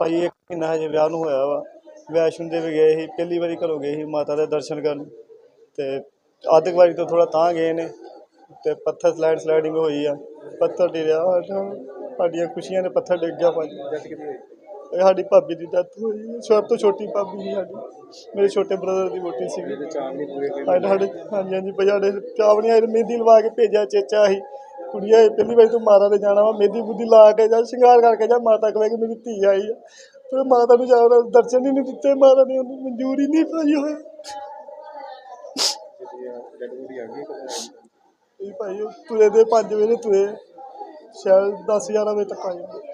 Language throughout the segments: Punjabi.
ਭਾਈ ਇੱਕ ਮਹੀਨਾ ਹਜੇ ਵਿਆਹ ਨੂੰ ਹੋਇਆ ਵਾ। ਵੈਸ਼ਨੋ ਦੇਵੀ ਗਏ ਸੀ, ਪਹਿਲੀ ਵਾਰੀ ਘਰੋਂ ਗਏ ਸੀ ਮਾਤਾ ਦੇ ਦਰਸ਼ਨ ਕਰਨ। ਤੇ ਅੱਧ ਕੁ ਵਾਰੀ ਤੋਂ ਥੋੜਾ ਤਾਂ ਗਏ ਨੇ। ਤੇ ਪੱਥਰ ਸਲਾਈਡ ਸਲਾਈਡਿੰਗ ਹੋਈ ਆ। ਪੱਥਰ ਡਿਰਿਆ ਸਾਡਾ- ਸਾਡੀਆਂ ਖੁਸ਼ੀਆਂ ਨੇ ਪੱਥਰ ਡਿੱਗ ਗਿਆ ਭਾਜੀ ਸਾਡੀ ਭਾਬੀ ਦੀ ਡੈਥ ਹੋਈ। ਸਭ ਤੋਂ ਛੋਟੀ ਭਾਬੀ ਸੀ ਸਾਡੀ। ਮੇਰੇ ਛੋਟੇ ਬ੍ਰਦਰ ਦੀ ਵੋਟੀ ਸੀਗੀ। ਸਾਡੇ ਸਾਡੇ ਹਾਂਜੀ ਹਾਂਜੀ ਭਾਈ ਸਾਡੇ ਚਾਵਣੀ ਆਏ ਮਹਿੰਦੀ ਲਵਾ ਕੇ ਭੇਜਿਆ ਚੇਚਾ ਸੀ। ਕੁੜੀਆਂ ਇਹ ਪਹਿਲੀ ਵਾਰੀ ਤੂੰ ਮਾਤਾ ਦੇ ਜਾਣਾ ਵਾ। ਮਹਿੰਦੀ ਬੁੱਧੀ ਲਾ ਕੇ ਜਾ ਸ਼ਿੰਗਾਰ ਕਰਕੇ ਜਾ। ਮਾਤਾ ਕਹੇ ਕਿ ਮੇਰੀ ਧੀ ਆਈ ਆ। ਤੇ ਮਾਤਾ ਨੂੰ ਜਾਣਾ ਦਰਸ਼ਨ ਹੀ ਨਹੀਂ ਦਿੱਤੇ। ਮਾਤਾ ਨੇ ਉਹਨੂੰ ਮਨਜ਼ੂਰ ਨਹੀਂ ਭਾਈ ਹੋਏ ਇਹ ਭਾਈ ਤੁਰੇ ਦੇ 5 ਵਜੇ ਤੁਰੇ। ਸ਼ਾਇਦ 10 11 ਵਜੇ ਤੱਕ ਆ ਜਾਂਦੇ।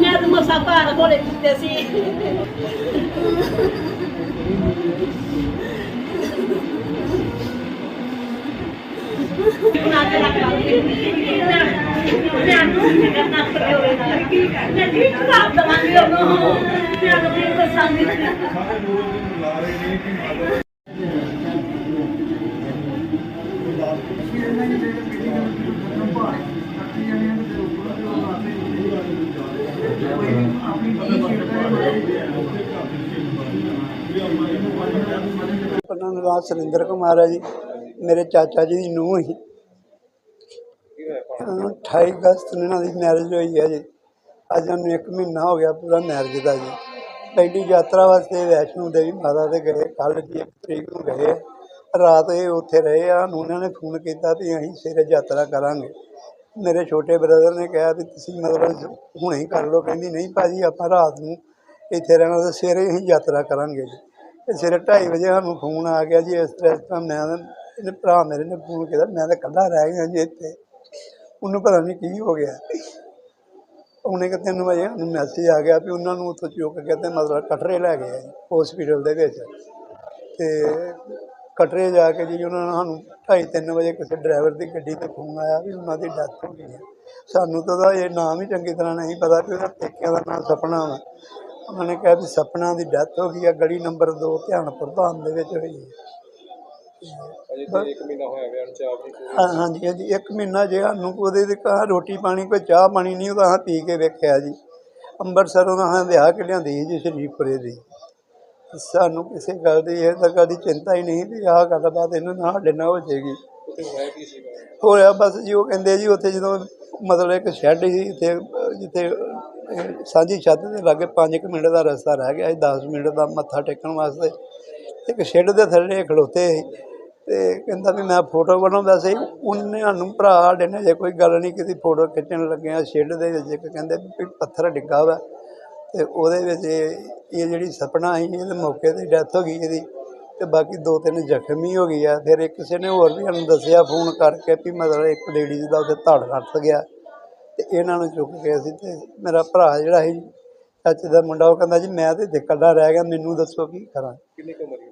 ਮੈਂ ਤਾਂ ਮਸਾ ਭਾਰ ਕੋਲੇ ਕੀਤੇ ਸੀ ਨਾਮ ਸੁਰਿੰਦਰ ਕੁਮਾਰ ਹੈ ਜੀ। ਮੇਰੇ ਚਾਚਾ ਜੀ ਦੀ ਨੂੰਹ ਸੀ। ਅਹ 28 ਅਗਸਤ ਨੂੰ ਇਹਨਾਂ ਦੀ ਮੈਰਿਜ ਹੋਈ ਹੈ ਜੀ। ਅੱਜ ਉਹਨੂੰ 1 ਮਹੀਨਾ ਹੋ ਗਿਆ ਪੂਰਾ ਮੈਰਿਜ ਦਾ ਜੀ। ਪਹਿਲੀ ਯਾਤਰਾ ਵਾਸਤੇ ਵੈਸ਼ਨੋ ਦੇਵੀ ਮਾਤਾ ਦੇ ਗਏ, ਕੱਲ੍ਹ ਦੀ ਇੱਕ ਤਰੀਕ ਨੂੰ ਗਏ। ਆ। ਰਾਤ ਇਹ ਉੱਥੇ ਰਹੇ ਆ ਨੂੰ ਉਹਨਾਂ ਨੇ ਫੋਨ ਕੀਤਾ ਵੀ ਅਸੀਂ ਸਵੇਰੇ ਯਾਤਰਾ ਕਰਾਂਗੇ। ਮੇਰੇ ਛੋਟੇ ਬ੍ਰਦਰ ਨੇ ਕਿਹਾ ਵੀ ਤੁਸੀਂ ਮਤਲਬ ਹੁਣੇ ਹੀ ਕਰ ਲਓ, ਕਹਿੰਦੀ ਨਹੀਂ ਭਾਜੀ, ਆਪਾਂ ਰਾਤ ਨੂੰ ਇੱਥੇ ਰਹਿਣਾ ਤੇ ਸਵੇਰੇ ਅਸੀਂ ਯਾਤਰਾ ਕਰਾਂਗੇ ਜੀ। ਤੇ ਸਵੇਰੇ 2:30 ਵਜੇ ਸਾਨੂੰ ਫੋਨ ਆ ਗਿਆ ਜੀ, ਇਸ ਤਰ੍ਹਾਂ ਇਸ ਤਰ੍ਹਾਂ ਮੈਂ ਤਾਂ- ਇਹਨੇ ਭਰਾ ਮੇਰੇ ਨੇ ਫੋਨ ਕੀਤਾ, ਮੈਂ ਤਾਂ ਇਕੱਲਾ ਰਹਿ ਗਿਆ ਜੀ ਇੱਥੇ। ਉਹਨੂੰ ਪਤਾ ਨਹੀਂ ਕੀ ਹੋ ਗਿਆ। ਉਹਨੇ ਕਿ ਤਿੰਨ ਵਜੇ ਸਾਨੂੰ ਮੈਸੇਜ ਆ ਗਿਆ ਵੀ ਉਹਨਾਂ ਨੂੰ ਉੱਥੋਂ ਚੁੱਕ ਕੇ ਤੇ ਮਤਲਬ ਕਟਰੇ ਲੈ ਗਏ ਹਸਪੀਟਲ ਦੇ ਵਿੱਚ। ਤੇ ਕਟਰੇ ਜਾ ਕੇ ਜੀ ਉਹਨਾਂ ਨੇ ਸਾਨੂੰ ਢਾਈ ਤਿੰਨ ਵਜੇ ਕਿਸੇ ਡਰਾਈਵਰ ਦੀ ਗੱਡੀ ਤੇ ਫੋਨ ਆਇਆ ਵੀ ਉਹਨਾਂ ਦੀ ਡੈਥ ਹੋ ਗਈ ਹੈ। ਸਾਨੂੰ ਤਾਂ ਇਹ ਨਾਮ ਹੀ ਚੰਗੀ ਤਰ੍ਹਾਂ ਨਹੀਂ ਪਤਾ ਵੀ ਉਹਦਾ ਪੇਕਿਆਂ ਦਾ ਨਾਮ ਸਪਨਾ ਵਾ। ਉਹਨਾਂ ਨੇ ਕਿਹਾ ਵੀ ਸਪਨਾ ਦੀ ਡੈਥ ਹੋ ਗਈ ਹੈ ਗਲੀ ਨੰਬਰ 2 ਧਿਆਨਪੁਰ ਧਾਮ ਦੇ ਵਿੱਚ ਹੋਈ ਹੈ। ਅਜੇ ਤੇ 1 ਮਹੀਨਾ ਹੋਇਆ ਵਿਆਹ ਨੂੰ ਚਾਹ ਨਹੀਂ ਪੂਰੀ ਹਾਂ- ਹਾਂਜੀ ਹਾਂਜੀ ਇੱਕ ਮਹੀਨਾ ਜੇ ਸਾਨੂੰ ਉਹਦੇ ਤੇ ਕਹਾ ਰੋਟੀ ਪਾਣੀ ਕੋਈ ਚਾਹ ਪਾਣੀ ਨਹੀਂ ਉਹਦਾ ਹਾਂ ਪੀ ਕੇ ਵੇਖਿਆ ਜੀ। ਅੰਮ੍ਰਿਤਸਰੋਂ ਦਾ ਹਾਂ ਵਿਆਹ ਕੇ ਲਿਆਂਦੀ ਸੀ ਜੀ ਸ਼ਰੀਫਪੁਰੇ ਦੀ। ਸਾਨੂੰ ਕਿਸੇ ਗੱਲ ਦੀ ਇਹ ਤਾਂ ਕਦੀ ਚਿੰਤਾ ਹੀ ਨਹੀਂ ਵੀ ਆਹ ਗੱਲਬਾਤ ਇਹਨੂੰ ਨਾ ਸਾਡੇ ਨਾਲ ਹੋ ਜਾਏਗੀ। ਉੱਥੇ ਹੋਇਆ ਕੀ ਸੀਗਾ ਹੋਇਆ ਬਸ ਜੀ ਉਹ ਕਹਿੰਦੇ ਜੀ ਉੱਥੇ ਜਦੋਂ ਮਤਲਬ ਇੱਕ ਸ਼ੈੱਡ ਸੀ ਇੱਥੇ ਅਹ, ਜਿੱਥੇ ਅਹ, ਸਾਂਝੀ ਛੱਤ ਦੇ ਲਾਗੇ 5 ਮਿੰਟ ਦਾ ਰਸਤਾ ਰਹਿ ਗਿਆ ਸੀ 10 ਮਿੰਟ ਦਾ ਮੱਥਾ ਟੇਕਣ ਵਾਸਤੇ। ਇੱਕ ਸ਼ੈੱਡ ਦੇ ਥੱਲੇ ਖਲੋਤੇ ਸੀ। ਤੇ ਕਹਿੰਦਾ ਵੀ ਮੈਂ ਫੋਟੋ ਬਣਾਉਂਦਾ ਸੀ, ਉਹਨੇ ਸਾਨੂੰ ਭਰਾ ਸਾਡੇ ਨੇ ਜੇ ਕੋਈ ਗੱਲ ਨਹੀਂ ਕੀਤੀ, ਫੋਟੋ ਖਿੱਚਣ ਲੱਗਿਆ ਸ਼ੇਡ ਦੇ ਵਿੱਚ, ਇੱਕ ਕਹਿੰਦੇ ਵੀ ਪੱਥਰ ਡਿੱਗਾ ਵਾ। ਤੇ ਉਹਦੇ ਵਿੱਚ ਇਹ ਇਹ ਜਿਹੜੀ ਸਪਨਾ ਸੀ, ਇਹਦੇ ਮੌਕੇ ਤੇ ਡੈਥ ਹੋ ਗਈ ਇਹਦੀ। ਤੇ ਬਾਕੀ ਦੋ ਤਿੰਨ ਜ਼ਖਮੀ ਹੋ ਗਈ ਆ। ਫਿਰ ਇੱਕ ਕਿਸੇ ਨੇ ਹੋਰ ਵੀ ਸਾਨੂੰ ਦੱਸਿਆ ਫੋਨ ਕਰਕੇ ਵੀ ਮਤਲਬ ਇੱਕ ਲੇਡੀਜ਼ ਦਾ ਉੱਥੇ ਧੜ ਰੱਟ ਗਿਆ। ਤੇ ਇਹਨਾਂ ਨੂੰ ਚੁੱਕ ਕੇ ਅਸੀਂ ਤੇ ਮੇਰਾ ਭਰਾ ਜਿਹੜਾ ਸੀ, ਚਾਚੇ ਦਾ ਮੁੰਡਾ, ਉਹ ਕਹਿੰਦਾ ਜੀ ਮੈਂ ਤੇ ਇੱਥੇ ਇਕੱਲਾ ਰਹਿ ਗਿਆ, ਮੈਨੂੰ ਦੱਸੋ ਕੀ ਕਰਾਂ। ਕਿੰਨੀ ਕੁ ਉਮਰ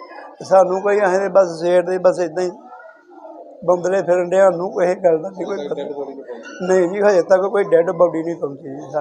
ਸਾਨੂੰ ਕੋਈ ਅਸੀਂ ਤੇ ਬਸ ਸਵੇਰ ਦੇ ਬਸ ਇਦਾਂ ਹੀ ਬੰਦਲੇ ਫਿਰਨ ਡਿਆ ਨੂੰ ਕੋਈ ਗੱਲ ਦਾ ਨਹੀਂ ਕੋਈ ਪਤਾ। ਨਹੀਂ ਜੀ ਹਜੇ ਤੱਕ ਕੋਈ ਡੈੱਡ ਬੋਡੀ ਨਹੀਂ ਪਹੁੰਚੀ ਜੀ ਸਾਡੇ